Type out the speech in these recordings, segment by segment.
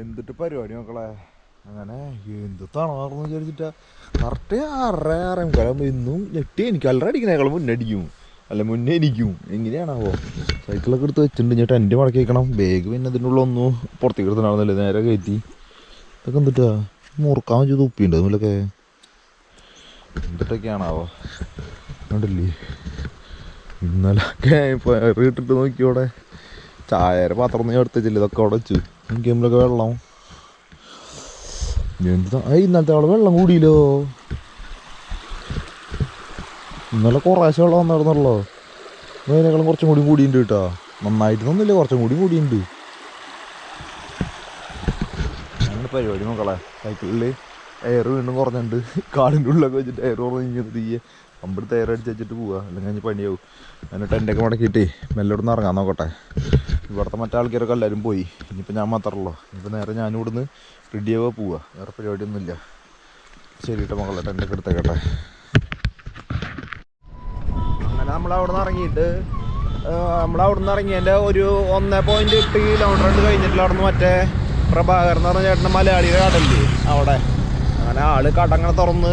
എന്തിട്ട് പരിപാടി മക്കളെ? അങ്ങനെ എന്ത് തണർന്ന് വിചാരിച്ചിട്ടാ. കറക്റ്റ് ആറര ആറേ ഇന്നും ഞെട്ടി എനിക്ക്. അല്ലറ അടിക്കുന്നേക്കാളും മുന്നേ അടിക്കും. അല്ല മുന്നേ ഇരിക്കും എങ്ങനെയാണാവോ സൈക്കിളൊക്കെ എടുത്ത് വെച്ചിട്ടുണ്ട്. ഞാൻ ടെന്റ് മടക്കി വെക്കണം. ബാഗ് പിന്നെ അതിന്റെ ഉള്ളിൽ ഒന്നും പുറത്തേക്ക് എടുത്ത് നേരെ കയറ്റി. ഇതൊക്കെ എന്തിട്ടാ? മുറുക്കാൻ ചെയ്ത് ഉപ്പിണ്ട് അതിലൊക്കെ എന്തിട്ടൊക്കെയാണാവോ കണ്ടില്ലേ? ഇന്നലെ ഇട്ടിട്ട് നോക്കിയോടെ ചായയുടെ പാത്രം ഒന്നും ഞാൻ എടുത്ത് ഇതൊക്കെ അവിടെ വെച്ചു. ഗെയിമിലൊക്കെ വെള്ളം. എന്താ ഏയ് ഇന്നലത്തെ അവിടെ വെള്ളം കൂടിയില്ലോ. ഇന്നലെ കുറേശ്ശെ വെള്ളം വന്നായിരുന്നല്ലോ. അതിനേക്കാളും കുറച്ചും കൂടി കൂടിയുണ്ട് കേട്ടോ. നന്നായിട്ട് തന്നില്ല കുറച്ചും കൂടി കൂടിയുണ്ട്. അങ്ങനെ പരിപാടി നോക്കളെ സൈക്കിളിൽ എയർ വീണ്ടും കുറഞ്ഞിട്ടുണ്ട്. കാടിന്റെ ഉള്ളിലൊക്കെ വെച്ചിട്ട് എയർ കുറഞ്ഞിരിക്കുന്നത് തീയെ. അമ്പടുത്ത് എയർ അടിച്ച് വെച്ചിട്ട് പോവുക അല്ലെങ്കിൽ പണിയാവും. അങ്ങനെ ടെന്റൊക്കെ മടക്കിയിട്ടേ മെല്ലോടൊന്ന് ഇറങ്ങാൻ നോക്കട്ടെ. ഇവിടുത്തെ മറ്റേ ആൾക്കാരൊക്കെ എല്ലാവരും പോയി. ഇനിയിപ്പോൾ ഞാൻ മാത്രമല്ലോ ഇനിയിപ്പോൾ നേരെ ഞാനും ഇവിടുന്ന് റെഡിയാവുക പോവുക വേറെ പരിപാടിയൊന്നുമില്ല. ശരി കേട്ടോ മകളെ ടെന്റൊക്കെ എടുത്തേക്കട്ടെ. അങ്ങനെ നമ്മൾ അവിടെ നിന്ന് ഇറങ്ങിയിട്ട് നമ്മൾ അവിടെ നിന്ന് ഇറങ്ങിയതിന്റെ ഒരു ഒന്ന് പോയിന്റ് എട്ട് കിലോമീറ്റർ കഴിഞ്ഞിട്ടില്ല അവിടെ നിന്ന് മറ്റേ പ്രഭാകർ എന്ന് പറഞ്ഞ ചേട്ടന്റെ മലയാളിയുടെ കടല്ലേ അവിടെ. അങ്ങനെ ആൾ കടങ്ങനെ തുറന്ന്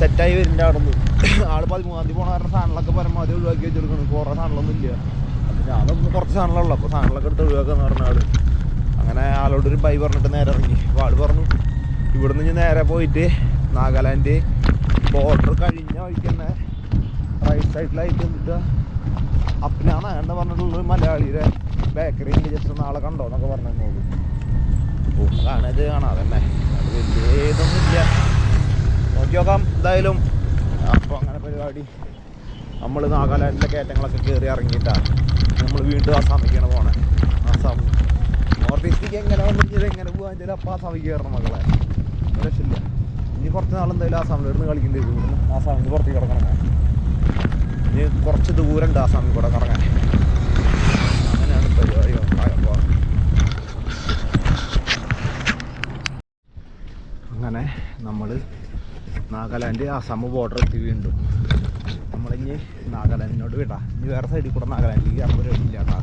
സെറ്റായി വരുന്നുണ്ട് അവിടെ നിന്ന് ആൾ പതിമൂന്നാം തീയതി പോണ കാരണം സാധനങ്ങളൊക്കെ പരമാവധി ഒഴിവാക്കി വെച്ചെടുക്കണം കുറേ സാധനങ്ങളൊന്നും ഇല്ല. ഞാനൊന്ന് കുറച്ച് സാധനങ്ങളുള്ളൂ. അപ്പോൾ സാധനങ്ങളൊക്കെ എടുത്ത് ഒഴിവാക്കാന്ന് പറഞ്ഞ ആൾ. അങ്ങനെ ആളോട് ഒരു ബൈ പറഞ്ഞിട്ട് നേരെ ഇറങ്ങി. അപ്പോൾ ആൾ പറഞ്ഞു ഇവിടെ നിന്ന് നേരെ പോയിട്ട് നാഗാലാൻഡ് ബോർഡർ കഴിഞ്ഞ വഴിക്ക് തന്നെ റൈറ്റ് സൈഡിലായിട്ട് എന്നിട്ട് അപ്പനാണ് എന്നെ പറഞ്ഞിട്ടുള്ളത്? മലയാളിയുടെ ബേക്കറി ജസ്റ്റ് നാളെ കണ്ടോ എന്നൊക്കെ പറഞ്ഞു നോക്കും കാണാത് കാണാം. തന്നെ അത് വലിയ ഇതൊന്നുമില്ല. നോക്കി നോക്കാം. എന്തായാലും അപ്പോൾ അങ്ങനെ പരിപാടി. നമ്മൾ നാഗാലാൻഡിലെ കയറ്റങ്ങളൊക്കെ കയറി ഇറങ്ങിയിട്ടാണ് നമ്മൾ വീണ്ടും ആസാമിക്കാണ് പോണേ. അസാം നോർത്ത് ഈസ്റ്റിലേക്ക് എങ്ങനെ വന്നിട്ട് എങ്ങനെ പോകാൻ വെച്ചാൽ അപ്പോൾ അസാമിക്ക് കയറണം മക്കളെ. രക്ഷയില്ല. ഇനി കുറച്ച് നാൾ എന്തായാലും ആസാമിൽ ഇരുന്ന് കളിക്കേണ്ടി വരും. ഇവിടുന്ന് ആസാമിൽ പുറത്തേക്ക് കിടക്കണം ഇനി കുറച്ച് ദൂരം ഉണ്ട് ആസാമിൽ കൂടെ കറങ്ങാൻ. അങ്ങനെയാണ് പരിപാടി ഉണ്ടാകുമ്പോൾ അങ്ങനെ നമ്മൾ നാഗാലാൻഡ് ആസാം ബോർഡർ എത്തി വീണ്ടും. നമ്മളിനി നാഗാലാൻഡിനോട് വിടാ. ഇനി വേറെ സൈഡിൽ കൂടെ നാഗാലാൻഡിലേക്ക് കയറാൻ പരിപാടി ഇല്ല കേട്ടോ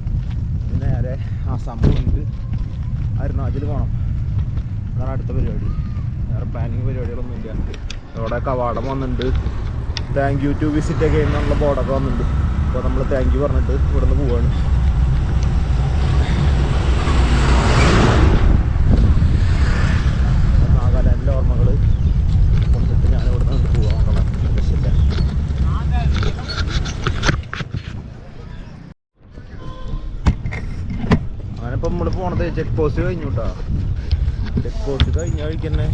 ഇനി നേരെ ഉണ്ട്. പോയിട്ട് അരുണാചൽ പോകണം അതാണ് അടുത്ത പരിപാടി. വേറെ പ്ലാനിങ് പരിപാടികളൊന്നും ഇല്ല. ഇവിടെ കവാടം വന്നിട്ടുണ്ട്. താങ്ക് യു ടു വിസിറ്റ് ഒക്കെ എന്നുള്ള ബോർഡൊക്കെ വന്നിട്ടുണ്ട്. അപ്പോൾ നമ്മൾ താങ്ക് യു പറഞ്ഞിട്ട് ഇവിടുന്ന് പോവാണ് നാഗാലാൻഡിലെ ഓർമ്മകൾ കൊണ്ടിട്ട് ഞാൻ ഇവിടുന്ന് കൊണ്ട് പോവാൻ നോക്കണം രക്ഷയില്ല അങ്ങനെ ഇപ്പം നമ്മൾ പോണത് ചെക്ക് പോസ്റ്റ് കഴിഞ്ഞു കേട്ടോ ചെക്ക് പോസ്റ്റ് കഴിഞ്ഞ വഴിക്ക് തന്നെ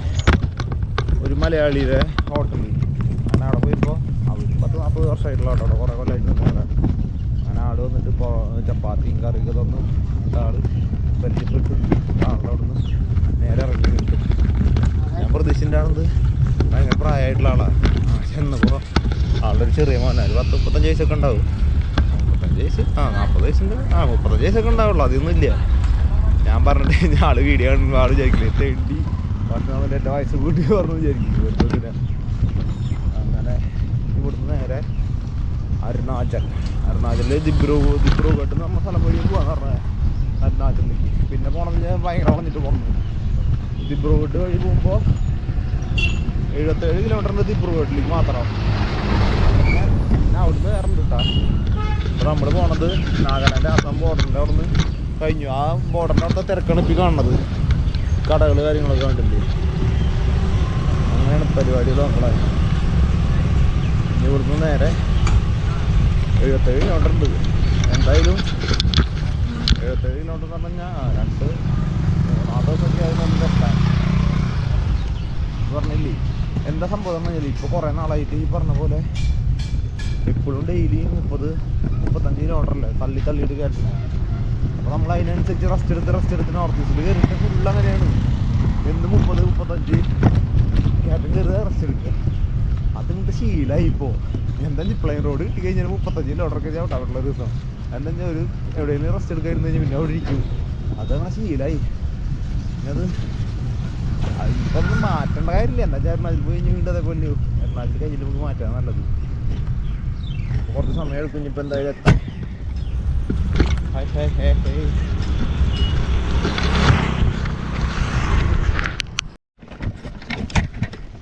ഒരു മലയാളിയുടെ ഹോട്ടലിൽ ഞാൻ അവിടെ പോയപ്പോൾ അവർ പത്ത് നാൽപ്പത് വർഷമായിട്ടുള്ള കേട്ടോ കുറേ കൊല്ലമായിട്ട് ഞാൻ അങ്ങനെ ആട് വന്നിട്ട് ഇപ്പോൾ ചപ്പാത്തിയും കറിയൊക്കെ തന്നു. ആൾ പരിചയപ്പെട്ടു. ആളുടെ അവിടെ നിന്ന് നേരെ ഇറങ്ങി കിട്ടും ഞാൻ പ്രതീക്ഷിച്ചിട്ടാണത് ഭയങ്കര പ്രായമായിട്ടുള്ള ആളാണ് ചെന്നപ്പോൾ ആളുടെ ഒരു ചെറിയ മോനാണ് ഒരു പത്ത് മുപ്പത്തഞ്ച് വയസ്സൊക്കെ ഉണ്ടാവും. മുപ്പത്തഞ്ച് വയസ്സ് ആ നാൽപ്പത് വയസ്സുണ്ട്. ആ മുപ്പത്തഞ്ച് വയസ്സൊക്കെ ഉണ്ടാവുള്ളൂ. അതൊന്നും ഇല്ല. ഞാൻ പറഞ്ഞിട്ട് ആൾ വീഡിയോ ആൾ വിചാരിക്കില്ല എത്ര പക്ഷെ നമ്മൾ എന്റെ വയസ്സ് കൂട്ടി പറഞ്ഞു വിചാരിക്കും പിന്നെ അങ്ങനെ ഇവിടുന്ന് നേരെ അരുണാചൽ. അരുണാചലിൽ ദിബ്രു ദിബ്രു കേട്ട് നമ്മൾ സ്ഥലം വഴി പോകാന്ന് പറഞ്ഞത് അരുണാചലിലേക്ക്. പിന്നെ പോണെന്ന് ഭയങ്കര വളഞ്ഞിട്ട് പോകണം കേട്ട് വഴി പോകുമ്പോൾ എഴുപത്തേഴ് കിലോമീറ്ററിന്റെ ദിബ്രുഘട്ടിലേക്ക് മാത്രം. പിന്നെ അവിടുന്ന് അപ്പോൾ നമ്മൾ പോണത് നാഗാലാൻഡ് അസം ബോർഡറിന്റെ അവിടെ നിന്ന് കഴിഞ്ഞു. ആ ബോർഡറിനടുത്ത തിരക്കാണ് ഇപ്പം കാണുന്നത്. കടകൾ കാര്യങ്ങളൊക്കെ കണ്ടില്ലേ? അങ്ങനെയാണ് പരിപാടികൾ ഇനി ഇവിടുന്ന് നേരെ എഴുപത്തേഴ് കിലോമീറ്റർ ഉണ്ട്. എന്തായാലും എഴുപത്തേഴ് കിലോമീറ്റർ എന്ന് പറഞ്ഞാൽ രണ്ട് മൂന്നാമത്തെ ദിവസമൊക്കെ ആയി നമുക്ക് എത്താൻ പറഞ്ഞില്ലേ? എന്താ സംഭവം എന്ന് പറഞ്ഞാൽ ഇപ്പോൾ കുറേ നാളായിട്ട് ഈ പറഞ്ഞ പോലെ ഇപ്പോഴും ഡെയിലി മുപ്പത് മുപ്പത്തഞ്ച് കിലോമീറ്റർ അല്ലേ? തള്ളി തള്ളിയിട്ട് കയറ്റുന്നത് അപ്പോൾ നമ്മൾ അതിനനുസരിച്ച് റെസ്റ്റ് എടുത്ത് റെസ്റ്റ് എടുത്ത് നോർത്ത് ഈസ്റ്റിൽ കയറിയിട്ട് ഫുൾ അങ്ങനെയാണ്. എന്ന് മുപ്പത് മുപ്പത്തഞ്ച്. കയറ്റം കയറുക റെസ്റ്റ് എടുക്കുക. അതിങ്ങോട്ട് ശീലമായി ഇപ്പോൾ എന്താ പ്ലെയിൻ റോഡ് കിട്ടി കഴിഞ്ഞാൽ മുപ്പത്തഞ്ച് ഞാൻ ഉണ്ടാവുള്ള ദിവസം. എന്താ ഞാൻ ഒരു എവിടെയെങ്കിലും റെസ്റ്റ് എടുക്കാതിരുന്ന് കഴിഞ്ഞാൽ പിന്നെ അവിടെ ഇരിക്കും. അതങ്ങനെ ശീലമായി അത് ഇതൊന്നും മാറ്റേണ്ട കാര്യമില്ല. എന്താ വെച്ചാൽ എറണാകുളത്ത് പോയി കഴിഞ്ഞാൽ വീണ്ടും അതേപോലെ എറണാകുളത്ത് കഴിഞ്ഞിട്ട് നമുക്ക് മാറ്റാൻ നല്ലത്. കുറച്ച് സമയം എടുക്കും ഇനിയിപ്പോൾ എന്തായാലും എത്താൻ Hey, hey, hey, hey.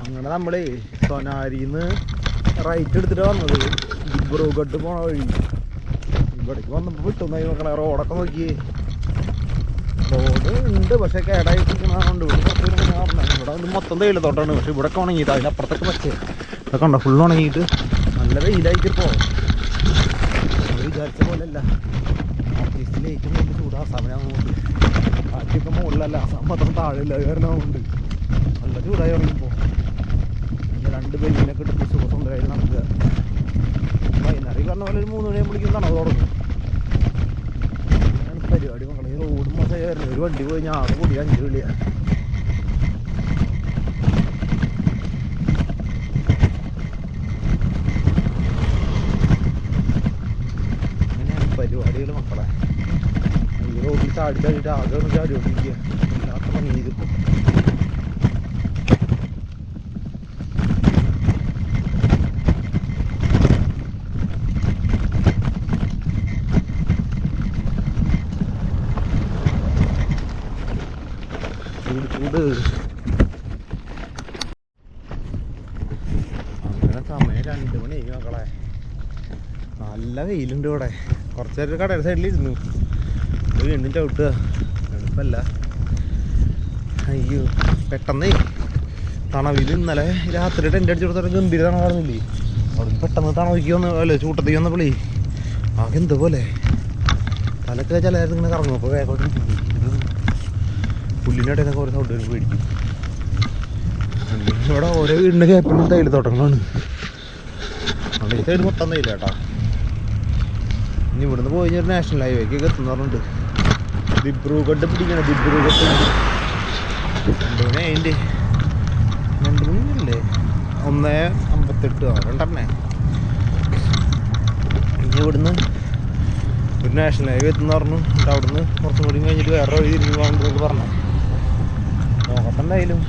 അങ്ങനെ നമ്മളേ സൊനാരിന്ന് റൈറ്റ് എടുത്തിട്ട് വന്നത്. ബ്രൂഗട്ട് പോണ വഴി. ഇവിടേക്ക് വന്നപ്പോൾ വിട്ടുന്നായി നോക്കണേ റോഡൊക്കെ നോക്കിയേ. റോഡ് ഉണ്ട് പക്ഷെ കേടായിട്ടിരിക്കണതുകൊണ്ട് ഇവിടെ ഇവിടെ മൊത്തം മൊത്തം തൊട്ടാണ് പക്ഷെ ഇവിടെ ഉണങ്ങിയിട്ട് അതിനപ്പുറത്തൊക്കെ പറ്റേ പച്ചേ. ഇതൊക്കെ ഉണ്ടോ ഫുള്ള് ഉണങ്ങിയിട്ട്. നല്ല വെയിലായിട്ട് പോകും വിചാരിച്ച പോലെയല്ല. ഓഫീസിൽ ഏറ്റവും വലിയ ചൂട് ആസാമിനാകുന്നുണ്ട് ബാക്കിയൊക്കെ മുകളിലല്ല ആസാം മാത്രം താഴെയില്ല. കാരണമുണ്ട് നല്ല ചൂടായി തുടങ്ങിയപ്പോൾ രണ്ട് ബെല്ലിനൊക്കെ എടുത്ത് സുഖസുന്ദരമായി നടക്കുക. വൈകുന്നേരം പറഞ്ഞ പോലെ ഒരു മൂന്ന് മണിയാകുമ്പോൾ വിളിക്കും തണവ് തുടങ്ങും. പരിപാടി മക്കളെ. റോഡും മൊത്തം വരുന്നത് ഒരു വണ്ടി പോയി ഞാൻ ആകെ കൂടി അഞ്ച് വിളിയാണ് അങ്ങനെയാണ് പരിപാടികൾ മക്കളെ ചാടി ചാടിയിട്ട് ആകെ ചാടി കൊണ്ടിരിക്കുക ഇല്ലാത്ത ചെയ്തിപ്പോൾ ചൂട് അങ്ങനെ സമയം രണ്ട് മണി നല്ല വെയിലുണ്ട് ഇവിടെ. കുറച്ചേരം കടയുടെ സൈഡിലിരുന്നു. വീണ്ടും ചവിട്ടുക. എളുപ്പമല്ല. അയ്യോ പെട്ടെന്നേ. തണവിൽ ഇന്നലെ രാത്രി ടെന്റ് അടിച്ചു കൊടുത്തിട്ട് ഗംഭീര തണവായിരുന്നില്ലേ അവിടെ പെട്ടെന്ന് തണവിക്ക് വന്ന് അല്ലേ ചൂട്ടത്തേക്ക് വന്നപ്പോളേ ആകെ എന്ത് പോലെ. തലക്ക് ചില നേരത്ത് ഇങ്ങനെ കറങ്ങും. അപ്പോൾ വേഗം പുല്ലിനിടയിൽ കുറേ സൗണ്ട് വരും പേടിക്കും. ഇവിടെ ഓരോ വീടിന്റെ ഗ്യാപ്പിലും തോട്ടങ്ങളാണ്. അവിടെ ഈ സൈഡ് മൊത്തം കേട്ടോ. ഇനി ഇവിടുന്ന് പോയി കഴിഞ്ഞാൽ നാഷണൽ ഹൈവേക്കൊക്കെ എത്തുന്ന പറഞ്ഞിട്ടുണ്ട്. ദിബ്രൂഗഡ് പിടിക്കണം ദിബ്രൂഗഡ് അതിന്റെ? രണ്ട് മണിയല്ലേ ഒന്ന് അമ്പത്തെട്ട് രണ്ടെണ്ണേ. ഇനി ഇവിടുന്ന് ഒരു നാഷണൽ ഹൈവേ എത്തുന്ന പറഞ്ഞു. എന്നിട്ട് അവിടുന്ന് കുറച്ചും കൂടി കഴിഞ്ഞിട്ട് വേറെ വഴി തിരിഞ്ഞു പോകാൻ പറഞ്ഞു. നോക്കത്തണ്ടായാലും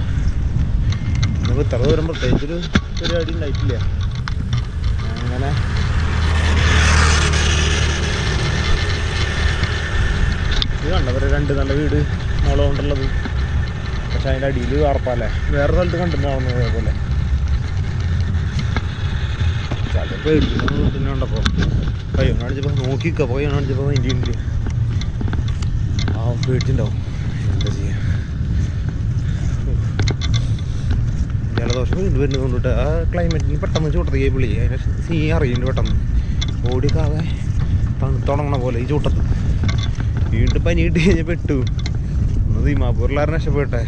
ഇന്നിപ്പോൾ ഇത്ര ദൂരം പ്രത്യേകിച്ചൊരു പരിപാടി ഉണ്ടായിട്ടില്ല. അങ്ങനെ ഇത് കണ്ടവരെ രണ്ട് നല്ല വീട് നമ്മളെ കൊണ്ടുള്ളത് പക്ഷെ അതിന്റെ അടിയിൽ വാർപ്പല്ലേ വേറെ സ്ഥലത്ത് കണ്ടിട്ടുണ്ടാവുന്നു അതേപോലെ പേടിക്കുന്ന കണ്ടപ്പോൾ പയ്യൻ കാണിച്ചപ്പോൾ നോക്കിക്ക പോയി കാണിച്ചപ്പോൾ അതിന്റെ ഉണ്ട്. ആ പേടിച്ചിട്ടുണ്ടാവും എന്താ ചെയ്യാം? ജലദോഷം ഇത് വരുന്നത് കൊണ്ടിട്ട് ആ ക്ലൈമറ്റിന് പെട്ടെന്ന് ചൂട്ടത്തേക്ക് വിളി അതിന് സീ അറിയുന്നുണ്ട് പെട്ടെന്ന്. ഓടിക്കാതെ തണുത്തുണങ്ങണ പോലെ ഈ ചൂട്ടത്ത്. വീണ്ടും പനി കിട്ടി കഴിഞ്ഞാൽ പെട്ടു ഒന്ന് ദീമാപൂരിലാരും രക്ഷപ്പെട്ടെ.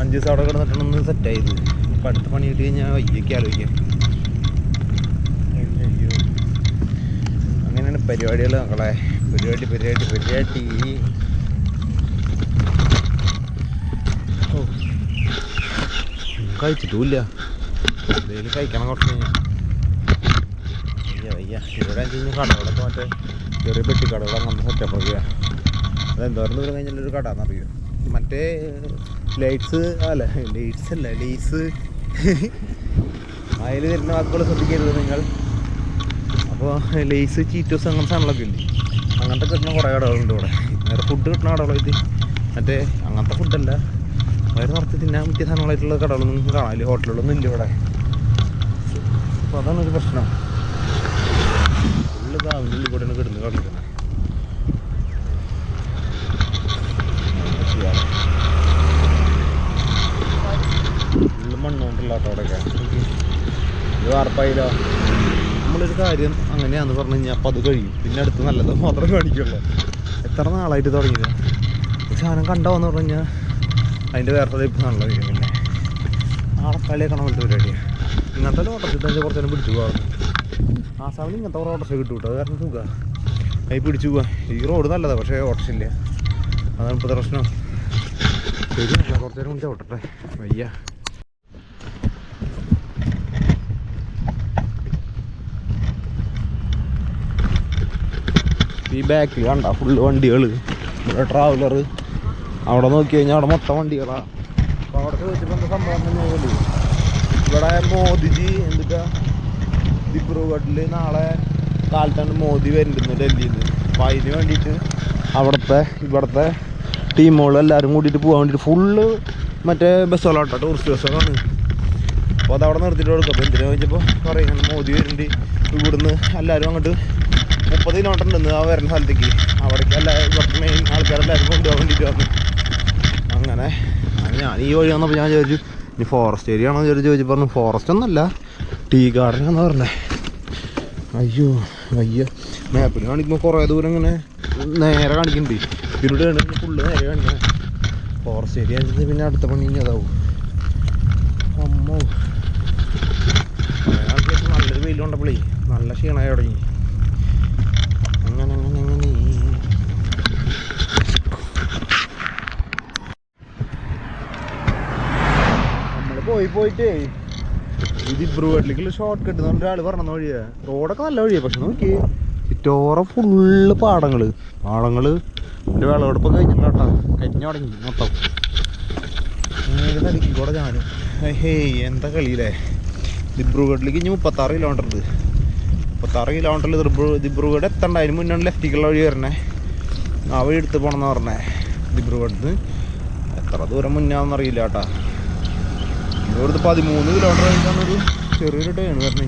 അഞ്ച് ദിവസം അവിടെ കിടന്നിട്ടൊന്ന് സെറ്റായിരുന്നു ഇപ്പം അടുത്ത പണി കിട്ടി കഴിഞ്ഞാൽ വയ്യൊക്കെ ആലോചിക്കാം. അങ്ങനെയാണ് പരിപാടികൾ മക്കളെ. പരിപാടി പരിപാടി പരിപാടി. ഓ. കഴിച്ചിട്ടുമില്ല. എന്തെങ്കിലും കഴിക്കണം കുറച്ച് കഴിഞ്ഞാൽ വയ്യ ഇവിടെ കഴിഞ്ഞാൽ കടകളൊക്കെ മറ്റേ ചെറിയ പെട്ടിക്കടകൾ അങ്ങനത്തെ സെറ്റപ്പൊക്കെയാ അതെന്തോരം ദൂരം കഴിഞ്ഞാൽ ഒരു കട എന്നറിയോ? മറ്റേ ലൈറ്റ്സ് അല്ല ലൈറ്റ്സ് അല്ല ലേസ്. അതിൽ വരുന്ന വാക്കുകൾ ശ്രദ്ധിക്കരുത് നിങ്ങൾ. അപ്പോൾ ലേസ് ചീറ്റോസ് അങ്ങനത്തെ സാധനങ്ങളൊക്കെ ഇല്ലേ? അങ്ങനത്തെ കിട്ടുന്ന കുറേ കടകളുണ്ട് ഇവിടെ. വേറെ ഫുഡ് കിട്ടുന്ന കടകളായിട്ട് മറ്റേ അങ്ങനത്തെ ഫുഡല്ല വയറ് നിറച്ച് തിന്നാൻ പറ്റിയ സാധനങ്ങളായിട്ടുള്ള കടകളൊന്നും കാണാനില്ല. ഹോട്ടലുകളൊന്നും ഇല്ല ഇവിടെ. അപ്പോൾ അതാണ് ഒരു പ്രശ്നം. അതിന്റെ ഉള്ളിൽ കൂടെയാണ് കിടന്ന് കളിക്കുന്നത് വാർപ്പായില്ലോ നമ്മളൊരു കാര്യം അങ്ങനെയാന്ന് പറഞ്ഞു കഴിഞ്ഞാൽ അപ്പം അത് കഴിയും. പിന്നെ അടുത്ത് നല്ലത് മാത്രമേ കാണിക്കുള്ളൂ. എത്ര നാളായിട്ട് തുടങ്ങിയത്? സാധനം കണ്ടോന്ന് പറഞ്ഞു കഴിഞ്ഞാൽ അതിന്റെ വേറെ ടൈപ്പ് സാധനമുള്ള പിന്നെ. നാളെ കളിയൊക്കെ പോലത്തെ പരിപാടിയാണ് ഇങ്ങനത്തെ ഓട്ടത്തിൽ തന്നെ കുറച്ചു പിടിച്ചു പോകാറുണ്ട്. ആസാമിൽ ഇങ്ങനത്തെ കുറേ ഓട്ടോറിച്ച് കിട്ടും കേട്ടോ? അത് കാരണം സുഖമാണ് അതിൽ പിടിച്ചു പോവാം. ഈ റോഡ് നല്ലതാണ് പക്ഷേ ഓട്ടോറിച്ച് ഇല്ല അതാണ് ഇപ്പോഴത്തെ പ്രശ്നം. ശരി അല്ല കുറച്ച് നേരം കൊണ്ട് ഓട്ടട്ടെ വയ്യ. ഈ ബാക്കിൽ കണ്ട ഫുള്ള് വണ്ടികൾ ഇവിടെ ട്രാവലർ അവിടെ നോക്കി കഴിഞ്ഞാൽ അവിടെ മൊത്തം വണ്ടികളാണ് അപ്പോൾ അവിടെ ചോദിച്ചപ്പോൾ എന്താ സംഭവം ഇവിടെ മോദിജി എന്തിട്ടാ? ദിബ്രുഗഡിൽ നാളെ കാലത്താണ് മോദി വരുന്നുണ്ട് ഡൽഹിയിൽ നിന്ന് അപ്പോൾ അതിന് വേണ്ടിയിട്ട് അവിടുത്തെ ഇവിടുത്തെ ടീമുകൾ എല്ലാവരും കൂടിയിട്ട് പോകാൻ വേണ്ടിയിട്ട് ഫുള്ള് മറ്റേ ബസ്സുകളാട്ടോ ടൂറിസ്റ്റ് ബസ്സുകളാണ് അപ്പോൾ അത് അവിടെ നിർത്തിയിട്ട് കൊടുക്കും. അപ്പോൾ എന്തിനാ ചോദിച്ചപ്പോൾ പറയുന്നത് മോദി വരുന്നുണ്ട്. ഇവിടുന്ന് എല്ലാവരും അങ്ങോട്ട് മുപ്പത് കിലോമീറ്റർ ഉണ്ട് ആ വരുന്ന സ്ഥലത്തേക്ക്. അവിടേക്ക് എല്ലാ ഇവിടുത്തെ മെയിൻ ആൾക്കാരെല്ലാവരും കൊണ്ടുപോകാൻ വേണ്ടിയിട്ട് വന്നു. അങ്ങനെ ഞാൻ ഈ വഴി വന്നപ്പോൾ ഞാൻ ചോദിച്ചു ഇനി ഫോറസ്റ്റ് ഏരിയ ആണോ? ചോദിച്ചു ചോദിച്ചു പറഞ്ഞു ഫോറസ്റ്റ് ഒന്നല്ല ടീ ഗാർഡൻ എന്ന് പറഞ്ഞേ. അയ്യോ അയ്യോ മാപ്പിൽ കാണിക്കുമ്പോൾ കുറേ ദൂരം ഇങ്ങനെ നേരെ കാണിക്കുന്നുണ്ട് പിന്നീട് കാണിക്കുമ്പോൾ ഫുള്ള് നേരെ കാണിക്കണേ. ഫോറസ്റ്റ് ഏരിയ പിന്നെ അടുത്ത പണി ഇനി അതാവും. അമ്മോ. നല്ലൊരു വെയിൽ കൊണ്ടപ്പോഴേ നല്ല ക്ഷീണമായി തുടങ്ങി. അങ്ങനെ അങ്ങനെ അങ്ങനെ. നമ്മൾ പോയി പോയിട്ടേ. ഇത് ഇബ്രുവേട്ടിലേക്കുള്ള ഷോർട്ട് കട്ട് എന്ന് ഒരാൾ പറഞ്ഞ വഴിയാ. റോഡൊക്കെ നല്ല വഴിയാ പക്ഷെ നോക്കി ചുറ്റോറ ഫുള്ള് പാടങ്ങൾ. പാടങ്ങൾ ഒരു വിളവെടുപ്പ് കഴിഞ്ഞിട്ടാ കഴിഞ്ഞ തുടങ്ങി മൊത്തം. കൂടെ ഞാനും. ഹേയ് എന്താ കളിയില്ലേ ദിബ്രുഗഡിലേക്ക് ഇനി മുപ്പത്താറ് കിലോമീറ്റർ ഉണ്ട്. മുപ്പത്താറ് കിലോമീറ്ററിൽ ദിബ്രു ദിബ്രുഗഡ് എത്തണ്ട. അതിന് മുന്നാണ് ലെഫ്റ്റിക്കുള്ള വഴി വരണേ. ആ വഴി എടുത്ത് പോകണമെന്ന് പറഞ്ഞേ. ദിബ്രുഗഡിന്ന് എത്ര ദൂരം മുന്നാന്നറിയില്ല കേട്ടാ. ഇവിടുത്തെ പതിമൂന്ന് കിലോമീറ്റർ കഴിഞ്ഞാൽ ഒരു ചെറിയൊരു ടേൺ വരണേ.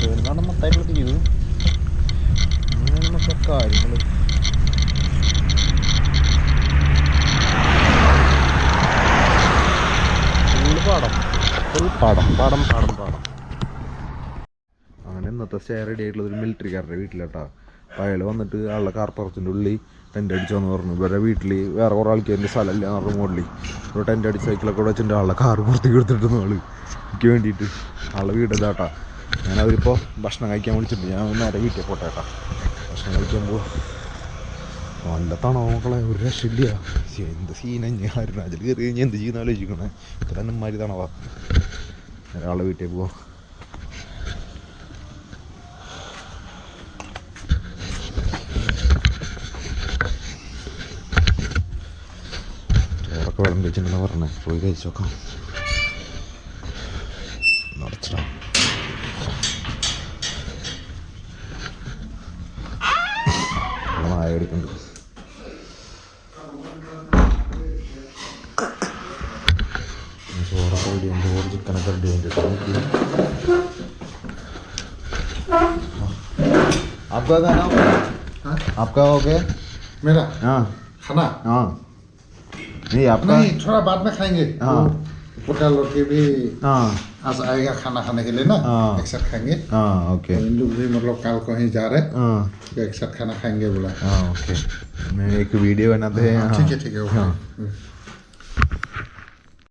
ടേൺ മൊത്തമായിട്ടുള്ള തിരിവ് അങ്ങനെയാണ് നമുക്ക് കാര്യങ്ങൾ പാടം. ഫുൾ പാടം പാടം പാടം പാടം. അങ്ങനെ ഇന്നത്തെ സ്റ്റേ റെഡി ആയിട്ടുള്ളത് ഒരു മിലിറ്ററിക്കാരുടെ വീട്ടിലാട്ടാ. അപ്പോൾ അയാൾ വന്നിട്ട് ആളുടെ കാർപ്പുറത്തിന്റെ ഉള്ളിൽ ടെന്റ് അടിച്ചെന്ന് പറഞ്ഞു. ഇവരെ വീട്ടിൽ വേറെ കുറേ ആൾക്കാരുടെ സ്ഥലമില്ല എന്ന് പറഞ്ഞു മുകളിൽ ഒരു ടെന്റ് അടിച്ച് സൈക്കിളൊക്കെ ഇവിടെ വെച്ചിട്ട് ആളുടെ കാർ പുറത്തേക്ക് എടുത്തിട്ട് ആൾ. എനിക്ക് വേണ്ടിയിട്ട് ആളുടെ വീട് ഇതാട്ടാ. ഞാൻ അവരിപ്പോൾ ഭക്ഷണം കഴിക്കാൻ വിളിച്ചിട്ടുണ്ട്. ഞാൻ നേരെ വീട്ടിൽ പോട്ടെ ഏട്ടാ ഭക്ഷണം കഴിക്കുമ്പോൾ നല്ല തണവക്കളെ ഒരു രക്ഷയില്ല. എന്ത് സീന ഞാൻ അരുണാചൽ കയറി കഴിഞ്ഞാൽ എന്ത് ചെയ്യുന്ന ആലോചിക്കണേ ഇത്ര തന്നെ മാതിരി തണവാ ഒരാളെ വീട്ടിൽ പോവാം. ചോറൊക്കെ വെള്ളം വെച്ചിട്ടുണ്ടെന്ന് പറഞ്ഞേ പോയി കഴിച്ചു നോക്കാം നടച്ചിടാം നായ എടുക്കുന്നുണ്ട് ചോറൊക്കെ റെഡി ഉണ്ട് ചോറ് ചിക്കനൊക്കെ റെഡി ആയിട്ട് आपका खाना हाँ? आपका हो गया मेरा हाँ खाना हाँ नहीं आपका? नहीं थोड़ा बाद में खाएँगे। हाँ। पोटा के भी हाँ। आज आएगा खाना खाने के लिए ना हाँ। एक साथ खाएँगे। हाँ ओके। तो इन लोग भी मतलब कल कहीं जा रहे हैं। हाँ। तो एक साथ खाना खाएँगे बोला। हाँ ओके। मैं एक वीडियो बनाते हैं हाँ, हाँ। ठीक है ठीक है ओके। हाँ। हम्म।